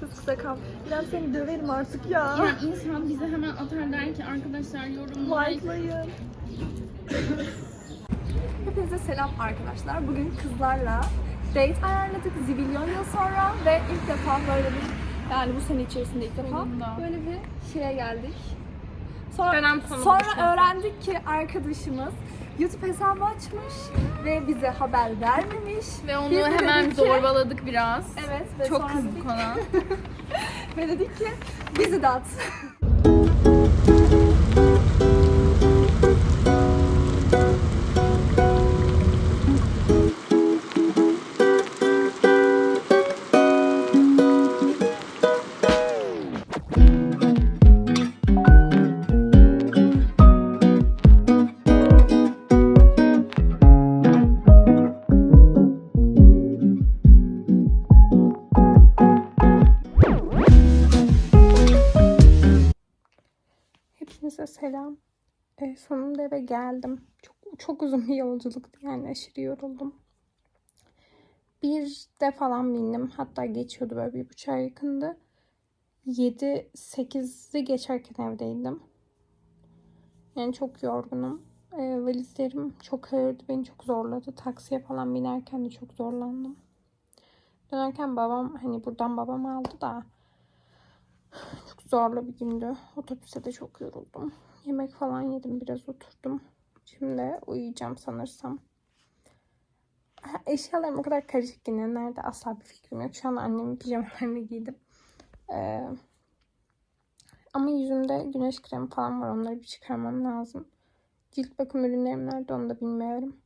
kız kısa kal. İrem seni döverim artık ya. Ya insan bize hemen atar der ki arkadaşlar yorum like. Like'layın. Hepinize selam arkadaşlar. Bugün kızlarla date ayarladık zibilyon yıl sonra ve ilk defa böyle bir yani bu sene içerisinde ilk defa Sonunda. böyle bir şeye geldik. Sonra, sonra öğrendik ki arkadaşımız YouTube hesabı açmış ve bize haber vermemiş. Ve onu Biz de hemen dedik ki- zorbaladık biraz. Evet ve Çok sonra kızdık dedik- ona. Ve dedik ki bizi de at. Hepinize selam. Ee, sonunda eve geldim. Çok çok uzun bir yolculuktu yani aşırı yoruldum. Bir de falan bindim. Hatta geçiyordu böyle bir buçuğa yakındı. 7-8'i geçerken evdeydim. Yani çok yorgunum. Ee, valizlerim çok ağırdı. Beni çok zorladı. Taksiye falan binerken de çok zorlandım. Dönerken babam hani buradan babam aldı da çok zorlu bir gündü. Otobüste de çok yoruldum. Yemek falan yedim. Biraz oturdum. Şimdi uyuyacağım sanırsam. Eşyalarım o kadar karışık yine. Nerede asla bir fikrim yok. Şu an annemin pijamalarını giydim. Ee, ama yüzümde güneş kremi falan var. Onları bir çıkarmam lazım. Cilt bakım ürünlerim nerede onu da bilmiyorum.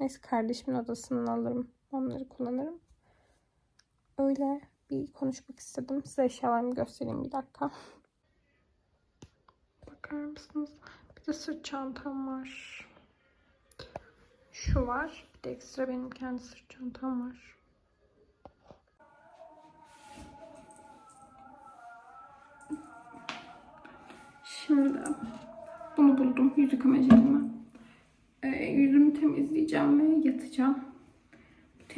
Neyse kardeşimin odasından alırım. Onları kullanırım. Öyle bir konuşmak istedim. Size eşyalarımı göstereyim bir dakika. Bakar mısınız? Bir de sırt çantam var. Şu var. Bir de ekstra benim kendi sırt çantam var. Şimdi bunu buldum. Yüz yıkama jelimi. Ee, yüzümü temizleyeceğim ve yatacağım.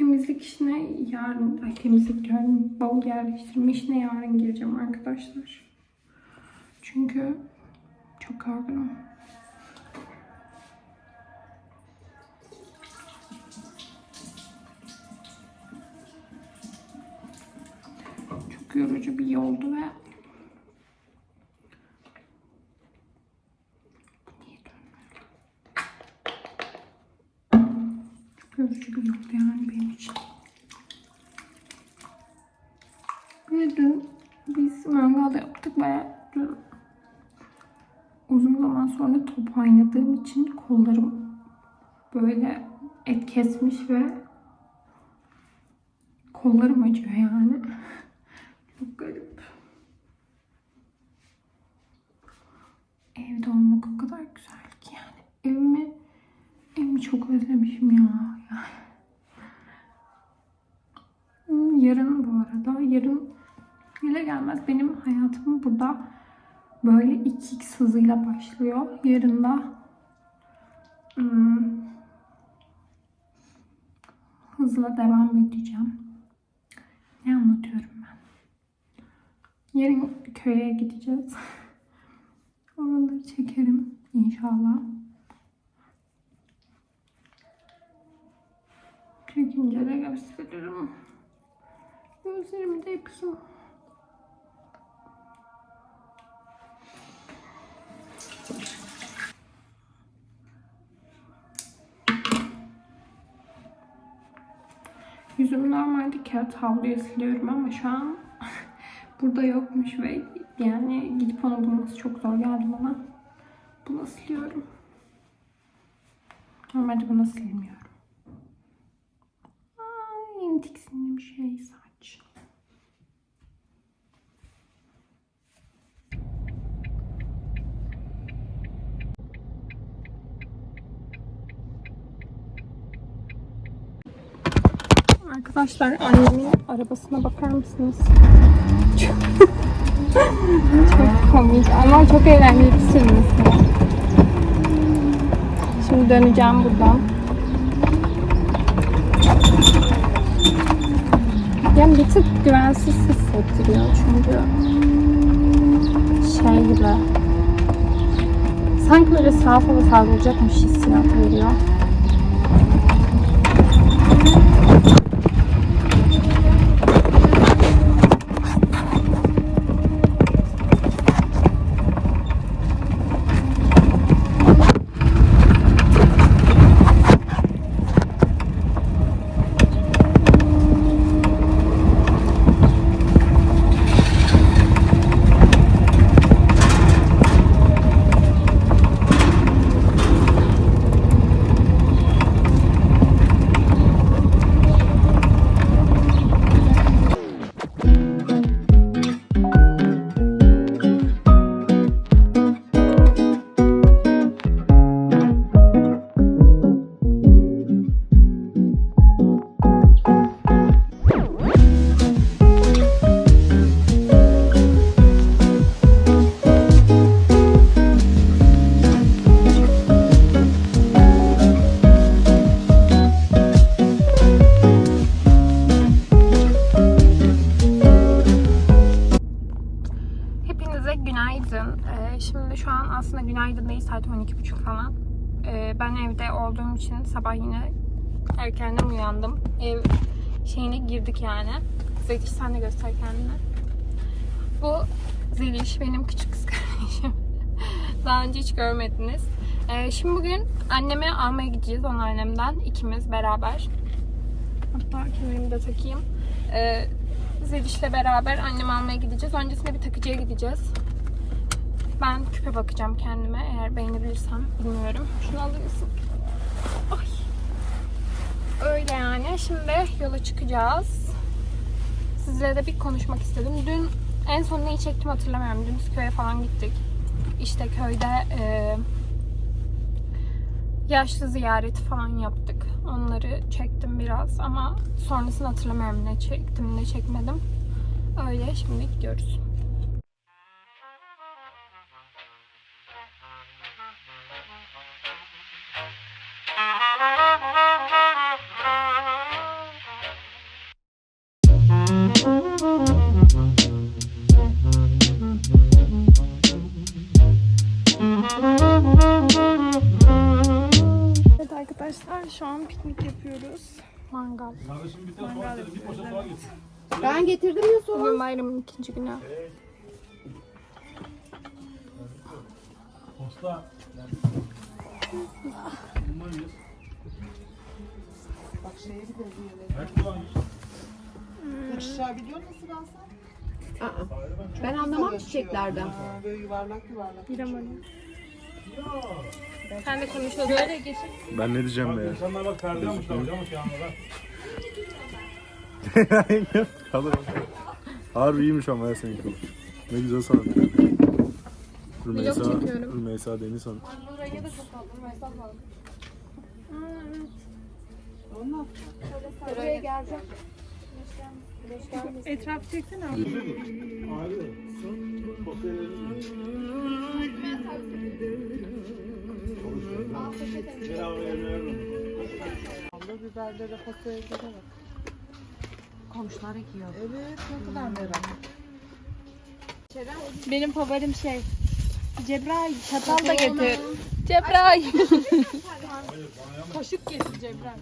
Temizlik işine yarın, ay temizlik diyorum, bavul yerleştirme işine yarın gireceğim arkadaşlar. Çünkü çok yorgunum. Çok yorucu bir yoldu ve Yoldu yani benim için. Ve dün biz mangal yaptık dün uzun zaman sonra top oynadığım için kollarım böyle et kesmiş ve kollarım acıyor yani. Çok garip. Evde olmak o kadar güzel ki yani. Evimi, evimi çok özlemişim ya. Yani. Hmm, Yarın bu arada, yarın gelir gelmez benim hayatım burada böyle 2x hızıyla başlıyor. Yarın da hmm, hızla devam edeceğim. Ne anlatıyorum ben? Yarın köye gideceğiz. Oraları çekerim inşallah. Çekince de gösteririm. Gözlerimi de yapayım. Yüzümü normalde kağıt havluya siliyorum ama şu an burada yokmuş ve yani gidip onu bulması çok zor geldi bana. Bunu siliyorum. Normalde bunu silmiyorum. Ay, en tiksindiğim şey Arkadaşlar annemin arabasına bakar mısınız? Çok, çok komik ama çok eğlenceli bir sürmesi. Şimdi döneceğim buradan. Yani bir tık güvensiz hissettiriyor çünkü şey gibi sanki böyle sağa sola savrulacakmış hissiyatı veriyor. Günaydın. Ee, şimdi şu an aslında günaydın değil saat 12.30 falan. Ee, ben evde olduğum için sabah yine erkenden uyandım. Ev şeyine girdik yani. Zeliş sen de göster kendini. Bu Zeliş benim küçük kız kardeşim. Daha önce hiç görmediniz. Ee, şimdi bugün anneme almaya gideceğiz anneannemden. ikimiz beraber. Hatta kemerimi de takayım. Ee, Zeliş'le beraber annemi almaya gideceğiz. Öncesinde bir takıcıya gideceğiz. Ben küpe bakacağım kendime. Eğer beğenebilirsem bilmiyorum. Şunu mısın? Ay. Öyle yani. Şimdi yola çıkacağız. Sizle de bir konuşmak istedim. Dün en son neyi çektim hatırlamıyorum. Dün biz köye falan gittik. İşte köyde e, yaşlı ziyareti falan yaptık. Onları çektim biraz ama sonrasını hatırlamıyorum ne çektim ne çekmedim. Öyle şimdi gidiyoruz. Arkadaşlar şu an piknik yapıyoruz. Mangal. Kardeşim bir tane soğan bir poşet daha getir. Ben getirdim ya soğan. Bugün bayramın ikinci günü. Posta. Bunlar yiyoruz. Bak şeye soğan yiyorsun? Bu çiçeği biliyor musun Aslan? Ben anlamam çiçeklerden. Aa, böyle yuvarlak yuvarlak. İrem öyle. Sen de konuşalım. Böyle geç. Ben ne diyeceğim be ya? İnsanlar bak perde almışlar hocamış yağmurda. Kalır. Harbi iyiymiş ama ya senin kılıç. Ne güzel sanat. Rümeysa. Rümeysa Deniz Hanım. Etrafı çeksene Allah biberlere fasulyelere bak. Komşular ekiyor. Evet ne kadar merak. Benim favorim şey. Cebrail. Çatal da getir. Cebrail. Kaşık getir Cebrail.